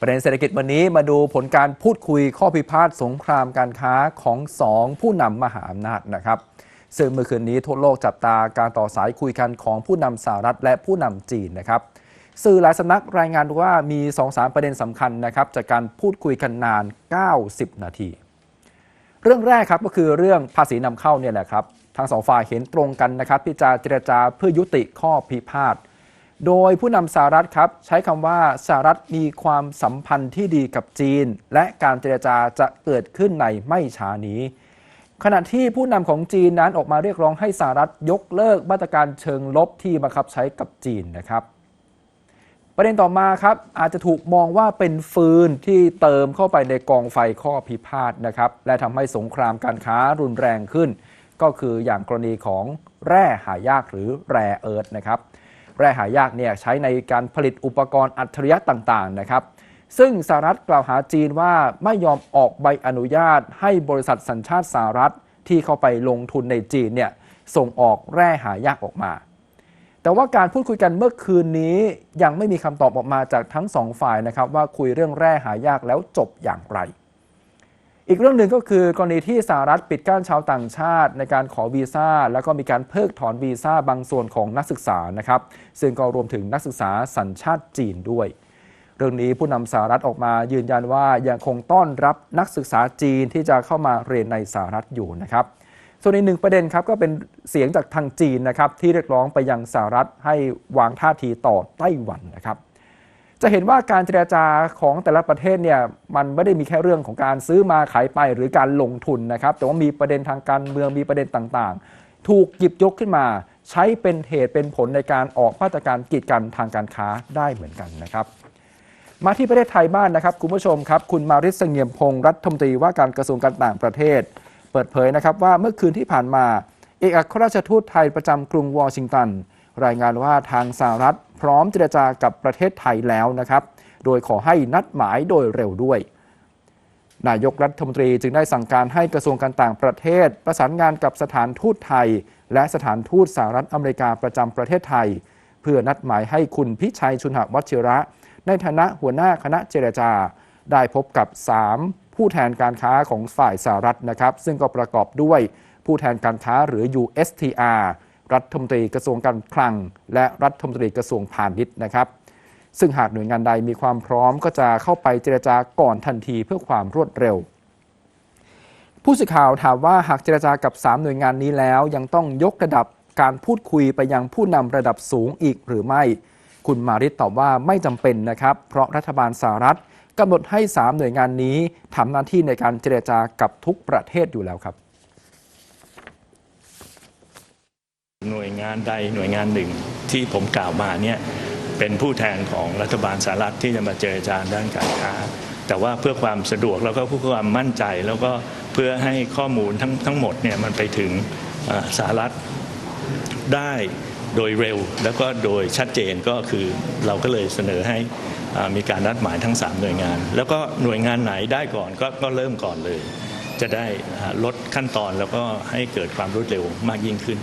ประเด็นเศรษฐกิจวันนี้มาดูผลการพูดคุยข้อพิพาทสงครามการค้าของสองผู้นำมหาอำนาจนะครับ ซึ่งเมื่อคืนนี้ทั่วโลกจับตาการต่อสายคุยกันของผู้นำสหรัฐและผู้นำจีนนะครับ สื่อหลายสำนักรายงานว่ามี 2-3 ประเด็นสำคัญนะครับจากการพูดคุยกันนาน 90 นาที เรื่องแรกครับก็คือเรื่องภาษีนำเข้าเนี่ยแหละครับทั้งสองฝ่ายเห็นตรงกันนะครับที่จะเจรจาเพื่อยุติข้อพิพาท โดยผู้นำสหรัฐครับ ใช้คำว่าสหรัฐมีความสัมพันธ์ที่ดีกับจีน และการเจรจาจะเกิดขึ้นในไม่ช้านี้ ขณะที่ผู้นำของจีนนั้นออกมาเรียกร้องให้สหรัฐยกเลิกมาตรการเชิงลบที่บังคับใช้กับจีนนะครับ ประเด็นต่อมาครับ อาจจะถูกมองว่าเป็นฟืนที่เติมเข้าไปในกองไฟข้อพิพาทนะครับ และทำให้สงครามการค้ารุนแรงขึ้น ก็คืออย่างกรณีของแร่หายากหรือแร่เอิร์ธนะครับ แร่หายากเนี่ยใช้ในการผลิตอุปกรณ์อัจฉริยะต่าง ๆ นะครับ ซึ่งสหรัฐกล่าวหาจีนว่าไม่ยอมออกใบอนุญาต ให้บริษัทสัญชาติสหรัฐที่เข้าไปลงทุนในจีนเนี่ยส่งออกแร่หายากออกมา แต่ว่าการพูดคุยกันเมื่อคืนนี้ยังไม่มีคำตอบออกมาจากทั้งสองฝ่ายนะครับว่าคุยเรื่องแร่หายากแล้วจบอย่างไร อีกเรื่องหนึ่งก็คือกรณีที่สหรัฐปิดกั้นชาวต่างชาติ ในการขอวีซ่า แล้วก็มีการเพิกถอนวีซ่าบางส่วนของนักศึกษานะครับซึ่งก็รวมถึงนักศึกษาสัญชาติจีนด้วย เรื่องนี้ผู้นำสหรัฐออกมายืนยันว่ายังคงต้อนรับนักศึกษาจีนที่จะเข้ามาเรียนในสหรัฐอยู่นะครับส่วนอีกหนึ่งประเด็นครับก็เป็นเสียงจากทางจีนนะครับที่เรียกร้องไปยังสหรัฐให้วางท่าทีต่อไต้หวันนะครับ จะเห็นว่าการเจรจาของแต่ละประเทศเนี่ยมันไม่ได้มีแค่เรื่องของการซื้อมาขายไปหรือการลงทุนนะครับ แต่ว่ามีประเด็นทางการเมืองมีประเด็นต่างๆ ถูกหยิบยกขึ้นมา ใช้เป็นเหตุเป็นผลในการออกมาตรการกีดกันทางการค้าได้เหมือนกันนะครับ มาที่ประเทศไทยบ้านนะครับคุณผู้ชมครับ คุณมาริสเงียมพงศ์รัฐมนตรีว่าการกระทรวงการต่างประเทศ เปิดเผยนะครับว่าเมื่อคืนที่ผ่านมา เอกอัครราชทูตไทยประจำกรุงวอชิงตันรายงานว่าทางสหรัฐ พร้อมเจรจากับประเทศไทยแล้วนะครับ โดยขอให้นัดหมายโดยเร็วด้วย นายกรัฐมนตรีจึงได้สั่งการให้กระทรวงการต่างประเทศ ประสานงานกับสถานทูตไทย และสถานทูตสหรัฐอเมริกาประจำประเทศไทย เพื่อนัดหมายให้คุณพิชัยชุนหวัชิระ ในฐานะหัวหน้าคณะเจรจา ได้พบกับ 3 ผู้แทนการค้าของฝ่ายสหรัฐนะครับ ซึ่งก็ประกอบด้วยผู้แทนการค้าหรือ USTR รัฐมนตรีกระทรวงการคลัง และรัฐมนตรีกระทรวงพาณิชย์นะครับ ซึ่งหากหน่วยงานใดมีความพร้อมก็จะเข้าไปเจรจาก่อนทันทีเพื่อความรวดเร็ว ผู้สื่อข่าวถามว่าหากเจรจากับ 3 หน่วยงานนี้แล้ว ยังต้องยกระดับการพูดคุยไปยังผู้นำระดับสูงอีกหรือไม่ คุณมาริตตอบว่าไม่จำเป็นนะครับ เพราะรัฐบาลสหรัฐกำหนดให้ 3 หน่วยงานนี้ทำหน้าที่ในการเจรจากับทุกประเทศอยู่แล้วครับ หน่วยงานใดหน่วยงานหนึ่งที่ผมกล่าวมาเนี่ยเป็นผู้แทนของรัฐบาลสหรัฐที่จะมาเจรจาด้านการค้า แต่ว่าเพื่อความสะดวกแล้วก็เพื่อความมั่นใจแล้วก็เพื่อให้ข้อมูลทั้งทั้งหมดเนี่ยมันไปถึงสหรัฐได้โดยเร็วแล้วก็โดยชัดเจนก็คือเราก็เลยเสนอให้มีการนัดหมายทั้ง 3 หน่วยงาน แล้วก็หน่วยงานไหนได้ก่อนก็ก็เริ่มก่อนเลย จะได้ลดขั้นตอนแล้วก็ให้เกิดความรวดเร็วมากยิ่งขึ้น